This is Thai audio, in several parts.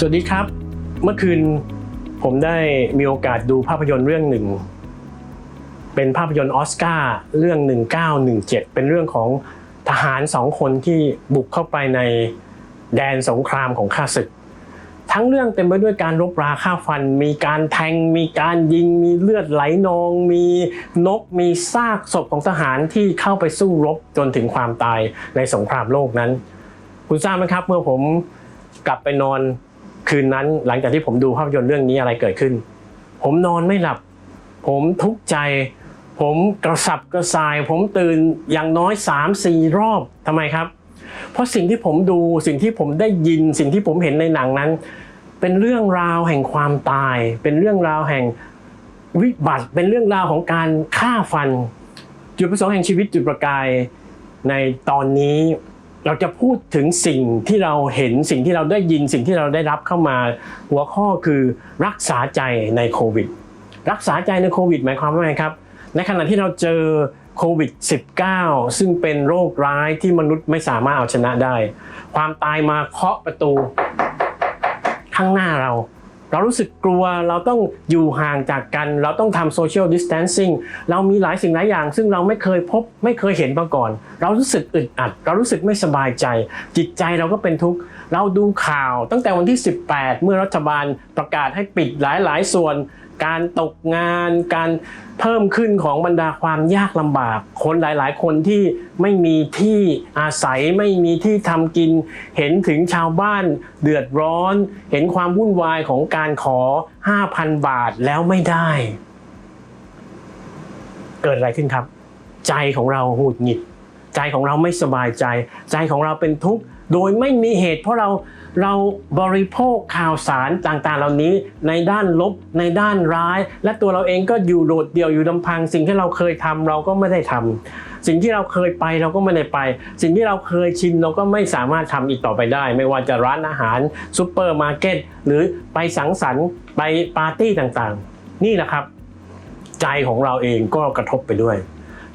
สวัสดีครับ เมื่อคืนผมได้มีโอกาสดูภาพยนตร์เรื่องหนึ่ง เป็นภาพยนตร์ออสการ์เรื่อง 1917 เป็นเรื่องของทหารสองคนที่บุกเข้าไปในแดนสงครามของข้าศึก ทั้งเรื่องเต็มไปด้วยการรบราฆ่าฟัน มีการแทง มีการยิง มีเลือดไหลนอง มีนก มีซากศพของทหารที่เข้าไปสู้รบจนถึงความตายในสงครามโลกนั้น คุณทราบไหมครับเมื่อผมกลับไปนอน คืนนั้นหลังจากที่ผมดูภาพยนตร์เรื่องนี้อะไรเกิดขึ้น ผมนอนไม่หลับ ผมทุกข์ใจ ผมกระสับกระส่าย ผมตื่นอย่างน้อย 3 4 รอบทำไมครับ เพราะสิ่งที่ผมดูสิ่งที่ผมได้ยินสิ่งที่ผมเห็นในหนังนั้น เป็นเรื่องราวแห่งความตาย เป็นเรื่องราวแห่งวิบัติเป็นเรื่องราวของการฆ่าฟัน จุดประสงค์แห่งชีวิตจุดประกายในตอนนี้ เราจะพูดถึงสิ่งที่เราเห็นสิ่งที่เราได้ยินสิ่งที่เราได้รับเข้ามา หัวข้อคือรักษาใจในโควิด รักษาใจในโควิดหมายความว่าไงครับ ในขณะที่เราเจอโควิด -19 ซึ่งเป็นโรคร้ายที่มนุษย์ไม่สามารถเอาชนะได้ ความตายมาเคาะประตูข้างหน้าเรา เรารู้สึกกลัวเราต้องอยู่ห่างจากกัน เราต้องทำโซเชียลดิสแทนซิ่งเรามีหลายสิ่งหลายอย่าง ซึ่งเราไม่เคยพบไม่เคยเห็นมาก่อน เรารู้สึกอึดอัด เรารู้สึกไม่สบายใจ จิตใจเราก็เป็นทุกข์ เราดูข่าวตั้งแต่วันที่ 18 เมื่อรัฐบาลประกาศให้ปิดหลายๆ ส่วน การตกงาน การเพิ่มขึ้นของบรรดาความยากลำบาก คนหลาย ๆ คนที่ไม่มีที่อาศัยไม่มีที่ทำกิน เห็นถึงชาวบ้านเดือดร้อน เห็นความวุ่นวายของการขอ 5,000 บาทแล้วไม่ได้ เกิดอะไรขึ้นครับ ใจของเราหงุดหงิด ใจของเราไม่สบายใจ ใจของเราเป็นทุกข์โดยไม่มีเหตุเพราะเรา เราบริโภคข่าวสารต่างๆ เหล่านี้ในด้านลบในด้านร้าย และตัวเราเองก็อยู่โดดเดี่ยวอยู่ลำพัง สิ่งที่เราเคยทำเราก็ไม่ได้ทำสิ่งที่เราเคยไปเราก็ไม่ได้ไป สิ่งที่เราเคยชินเราก็ไม่สามารถทำอีกต่อไปได้ ไม่ว่าจะร้านอาหารซูเปอร์มาร์เก็ตหรือไปสังสรรค์ไปปาร์ตี้ต่างๆ นี่แหละครับ ใจของเราเองก็กระทบไปด้วย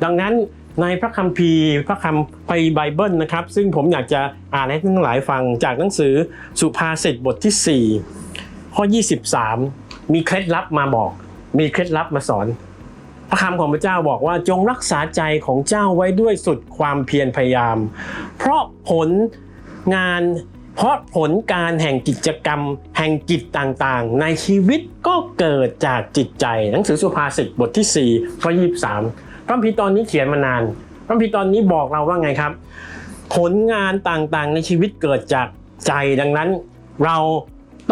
ดังนั้น ในพระคัมภีร์พระคัมภีร์ไบเบิลนะครับ ซึ่งผมอยากจะอ่านให้ทั้งหลายฟังจากหนังสือสุภาษิตบทที่ 4 ข้อ 23 มีเคล็ดลับมาบอก มีเคล็ดลับมาสอน พระคำของพระเจ้าบอกว่าจงรักษาใจของเจ้าไว้ด้วยสุดความเพียรพยายาม เพราะผลงานเพราะผลการแห่งกิจกรรม แห่งกิจต่างๆ ในชีวิตก็เกิดจากจิตใจ หนังสือสุภาษิตบทที่4ข้อ23 พระคัมภีร์ตอนนี้เขียนมานาน พระคัมภีร์ตอนนี้บอกเราว่าไงครับ ผลงานต่างๆในชีวิตเกิดจากใจดังนั้น เรา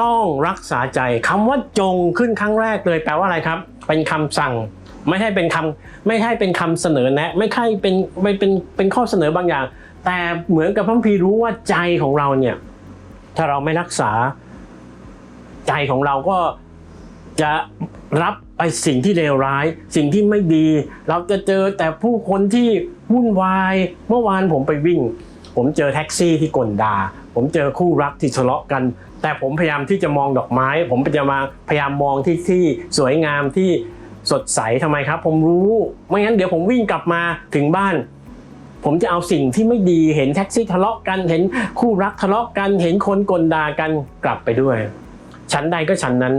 ต้องรักษาใจคำว่าจงขึ้นครั้งแรกเลยแปลว่าอะไรครับ เป็นคำสั่งไม่ใช่เป็นคำไม่ใช่เป็นคำเสนอแนะ ไม่ใช่เป็นไม่เป็นเป็นข้อเสนอบางอย่าง แต่เหมือนกับพระคัมภีรู้ว่าใจของเราเนี่ยถ้าเราไม่รักษาใจของเราก็จะรับ ไปสิ่งที่เลวร้าย สิ่งที่ไม่ดี เราจะเจอแต่ผู้คนที่วุ่นวาย เมื่อวานผมไปวิ่ง ผมเจอแท็กซี่ที่กลดา ผมเจอคู่รักที่ทะเลาะกัน แต่ผมพยายามที่จะมองดอกไม้ ผมจะมาพยายามมองที่ที่สวยงามที่สดใสทำไมครับ ผมรู้ไม่งั้นเดี๋ยวผมวิ่งกลับมาถึงบ้าน ผมจะเอาสิ่งที่ไม่ดีเห็นแท็กซี่ทะเลาะกันเห็นคู่รักทะเลาะกัน เห็นคนกลดากันกลับไปด้วย ชั้นใดก็ชั้นนั้น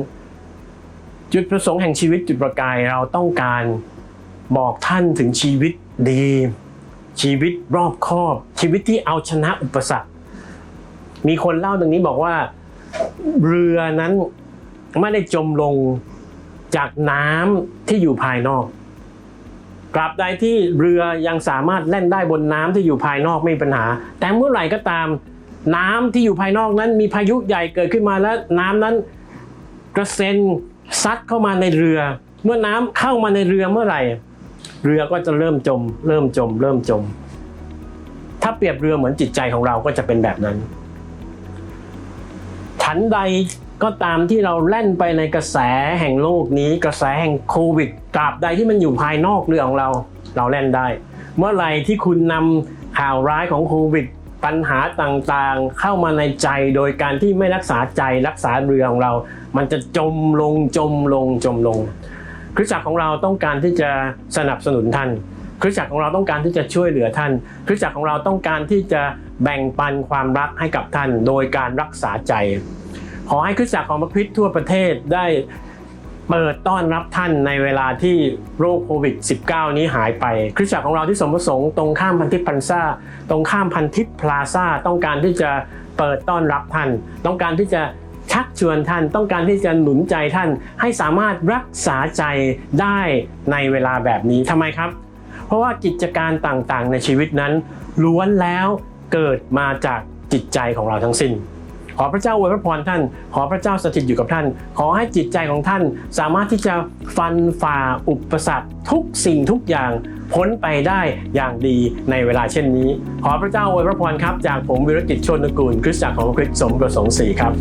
จุดประสงค์แห่งชีวิตจุดประกายเราต้องการบอกท่านถึงชีวิตดี ชีวิตรอบคอบ ชีวิตที่เอาชนะอุปสรรค มีคนเล่าตรงนี้บอกว่า เรือนั้นไม่ได้จมลงจากน้ำที่อยู่ภายนอก กลับใดที่เรือยังสามารถแล่นได้บนน้ำที่อยู่ภายนอกไม่มีปัญหา แต่เมื่อไหร่ก็ตาม น้ำที่อยู่ภายนอกนั้นมีพายุใหญ่เกิดขึ้นมาแล้วน้ำนั้นกระเซ็น ซัดเข้ามาในเรือ เมื่อน้ำเข้ามาในเรือเมื่อไหร่ เรือก็จะเริ่มจม เริ่มจม เริ่มจม ถ้าเปรียบเรือเหมือนจิตใจของเราก็จะเป็นแบบนั้นฉันใดก็ตามที่เราแล่นไปในกระแสแห่งโลกนี้กระแสแห่งโควิดตราบใดที่มันอยู่ภายนอกเรือของเรา เราแล่นได้ เมื่อไหร่ที่คุณนำข่าวร้ายของโควิด ปัญหาต่างๆเข้ามาในใจโดยการที่ไม่รักษาใจรักษาเรือของเรา มันจะจมลงจมลงจมลง คริสตจักรของเราต้องการที่จะสนับสนุนท่าน คริสตจักรของเราต้องการที่จะช่วยเหลือท่าน คริสตจักรของเราต้องการที่จะแบ่งปันความรักให้กับท่าน โดยการรักษาใจ ขอให้คริสตจักรของพระคริสต์ทั่วประเทศได้ เปิดต้อนรับท่านในเวลาที่โรคโควิด -19 นี้หายไป คริสตจักรของเราที่สมประสงค์ตรงข้ามพันทิพย์พันซ่าตรงข้ามพันทิพย์พลาซ่าต้องการที่จะเปิดต้อนรับท่าน ต้องการที่จะชักชวนท่านต้องการที่จะหนุนใจท่านให้สามารถรักษาใจได้ในเวลาแบบนี้ทำไมครับ เพราะว่ากิจการต่างๆ ในชีวิตนั้น ล้วนแล้วเกิดมาจากจิตใจของเราทั้งสิ้น ขอพระเจ้าอวยพระพรท่าน ขอพระเจ้าสถิตอยู่กับท่าน ขอให้จิตใจของท่าน สามารถที่จะฟันฝ่าอุปสรรคทุกสิ่งทุกอย่างพ้นไปได้อย่างดีในเวลาเช่นนี้ ขอพระเจ้าอวยพระพรครับ จากผมวิรกิจชนกุลคริสตจักรของพระคริสต์สมประสงค์สีครับ